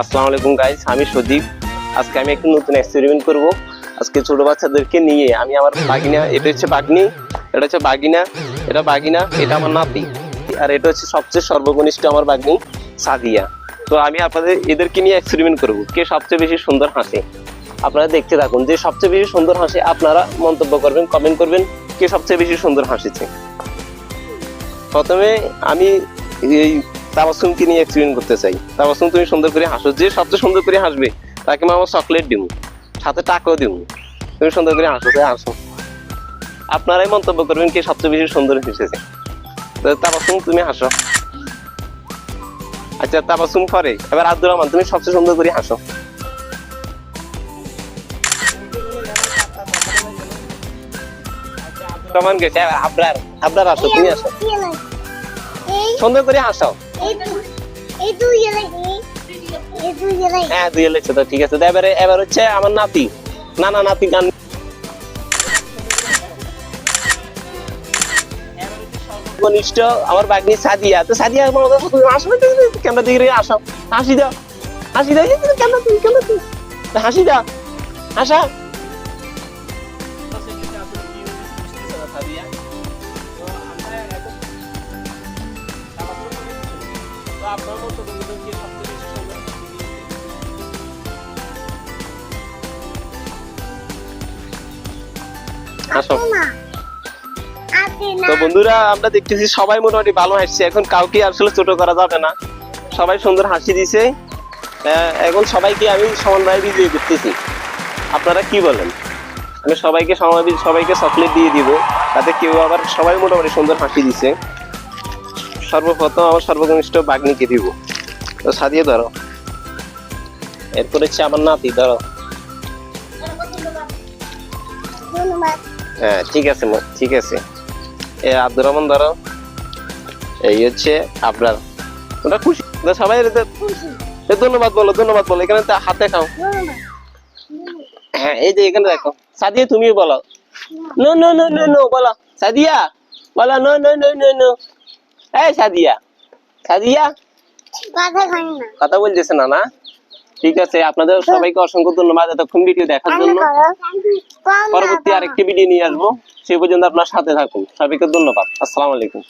আসসালামু আলাইকুম গাইস আমি সদীপ। আজকে আমি একটু নতুন এক্সপেরিমেন্ট করব। আজকে ছোট বাচ্চাদেরকে নিয়ে আমি আমার বাগিনা, এটা হচ্ছে বাগনি, এটা হচ্ছে বাগিনা, এটা বাগিনা, এটা আমার নাতি, আর এটা হচ্ছে সবচেয়ে সর্বকনিষ্ঠ আমার বাগনি, সাদিয়া। তো আমি আপনাদের, এদেরকে নিয়ে এক্সপেরিমেন্ট করব, কে সবচেয়ে বেশি সুন্দর হাসে। আপনারা দেখতে থাকুন যে সবচেয়ে বেশি সুন্দর হাসে আপনারা মন্তব্য করবেন কমেন্ট করবেন, কে সবচেয়ে বেশি সুন্দর হাসিছে। প্রথমে আমি এই তাবাসুমকে নিয়ে এক্সপেরিমেন্ট করতে চাই। তাবাসুম তুমি সুন্দর করে হাসো, যে সবচেয়ে সুন্দর করে হাসবে, তাকে আমার চকলেট দিব সাথে টাকাও দিব তুমি সুন্দর করে হাসো হাসো। আপনারাই মন্তব্য করবেন কে সবচেয়ে বেশি সুন্দর হেসেছে তাবাসুম তুমি হাসো। আচ্ছা তাবাসুম করে। এবার আব্দুর রহমান, তুমি সবচেয়ে সুন্দর করে হাসো। রহমান গেছে আবরার আবরার আসো, তুমি আসো। সুন্দর করে হাসো এই এই তুই এলাই এই তুই এলাই হ্যাঁ দুই এলেছে তো ঠিক আছে। এবারে এবার হচ্ছে আমার নাতি। না না নাতি গান ঘনিষ্ঠ আমার বাগনি সাদিয়া। তো সাদিয়া আমার কথা শুনে আসো না ক্যামেরা দিকে আসো হাসি দাও। হাসি দাও ক্যামেরা ক্যামেরা তুমি হাসি দাও। হাসা। আপনার মতো বেশি আসো। তো বন্ধুরা আমরা দেখতেছি সবাই মোটামুটি ভালো হাসছে এখন কাউকে আসলে ছোট করা যাবে না। সবাই সুন্দর হাসি দিছে। আহ, এখন সবাইকে আমি সমন্বয় বিজয়ী করতেছি আপনারা কি বলেন? আমি সবাইকে সময় সবাইকে চকলেট দিয়ে দিব। তাতে কেউ আবার সবাই মোটামুটি সুন্দর হাসি দিছে। সর্বপ্রথম আমার সর্বকনিষ্ঠ বাগ্নিকে দিব। তো সাদিয়ে ধরো। এরপর হচ্ছে আমার নাতি ধরো। হ্যাঁ ঠিক আছে ঠিক আছে। এ আব্দুর রহমান ধরো। এই হচ্ছে আপনার ওটা খুশি? সবাই এ ধন্যবাদ বলো ধন্যবাদ বলো এখানে তো হাতে খাও। হ্যাঁ এই যে এখানে দেখো। সাদিয়া তুমি বলো। No no no no no বলো। সাদিয়া বলো no no no no no. এই সাদিয়া সাদিয়া? কথা বলতেছে না না? ঠিক আছে আপনাদের সবাইকে অসংখ্য ধন্যবাদ এতক্ষণ ভিডিও দেখার জন্য। পরবর্তী আরেকটি ভিডিও নিয়ে আসব। সেই পর্যন্ত আপনার সাথে থাকুন। সবাইকে ধন্যবাদ। আসসালামু আলাইকুম।